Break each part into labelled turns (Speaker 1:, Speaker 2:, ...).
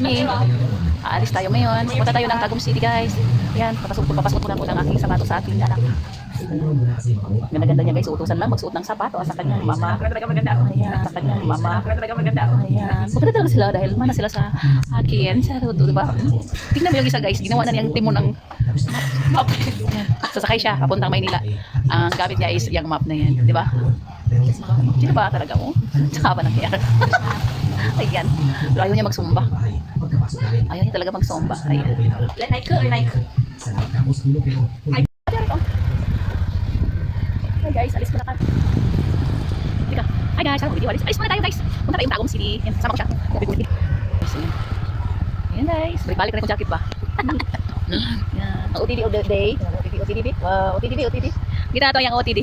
Speaker 1: me. Aalis tayo ngayon. Punta tayo ng Tagum City, guys. Yan, papasok, papasok ko lang po ng aking sapato sa aking anak. Ganda-ganda niya guys, utusan lang magsuot ng sapato sa kanyang mama.
Speaker 2: Talaga maganda ako.
Speaker 1: Ayan, sa kanyang mama.
Speaker 2: Talaga maganda ako.
Speaker 1: Ayan. Pupunta talaga sila dahil mana sila sa akin. Sa road, di ba? Tingnan mo yung isa guys, ginawa na niyang timon ng map. Sasakay siya, papuntang Maynila. Ang gamit niya is yung map na yan, di ba? Sino ba talaga mo? Tsaka ba nangyari? Ayan. Ayaw niya magsumba. Ayaw niya talaga magsumba. Ayan.
Speaker 2: Like ko, like.
Speaker 1: Hi guys, alis muna tayo. Teka. Hi guys, ano video alis? Alis muna tayo guys. Punta tayong Tagum City. Yan, sama ko siya. Ayan. Ayan guys, balik-balik na rin kong jacket ba? Yan. Ang OTD of the day. OTD, OTD. Wow, OTD, OTD. Ito yung OTD.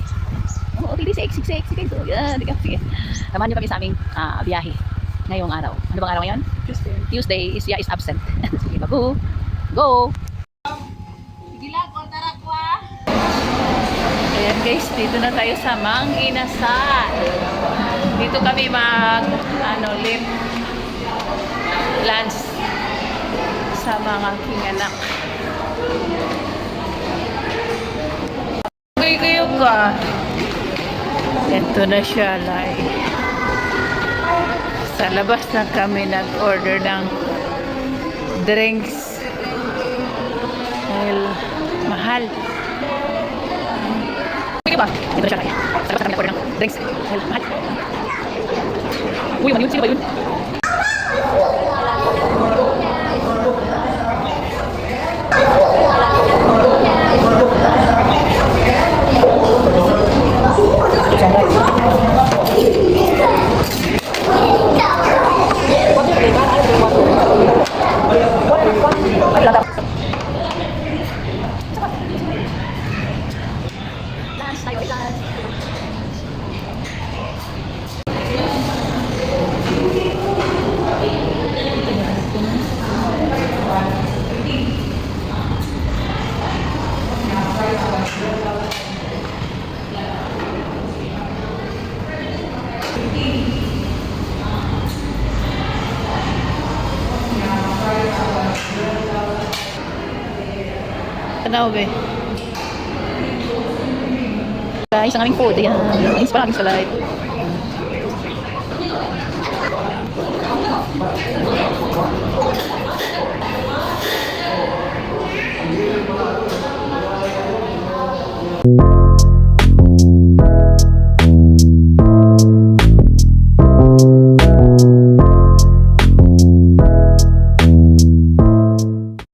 Speaker 1: Oh, OTD, sexy, sexy guys. Oh, Yan, di ka. Sige. Samahan niyo kami sa aming ah, biyahe ngayong araw. Ano bang araw ngayon?
Speaker 2: Tuesday.
Speaker 1: Tuesday is yeah is absent. Sige, bago. Go!
Speaker 2: Gila, kontara ko ah.
Speaker 1: Ayan guys, dito na tayo sa Mang Inasal. Dito kami mag ano, live lunch sa mga king anak. Uy, kayo ka. Ito na siya, Lai. Sa labas na kami nag-order ng drinks. Dahil mahal. Pwede ba? Ito na siya kaya. Sa labas na kami nag-order ng drinks. Dahil mahal. Uy, man yun? Sino ba yun? Tanaw be. Guys, ang aming food. Ayan. Ayos pa lagi sa live.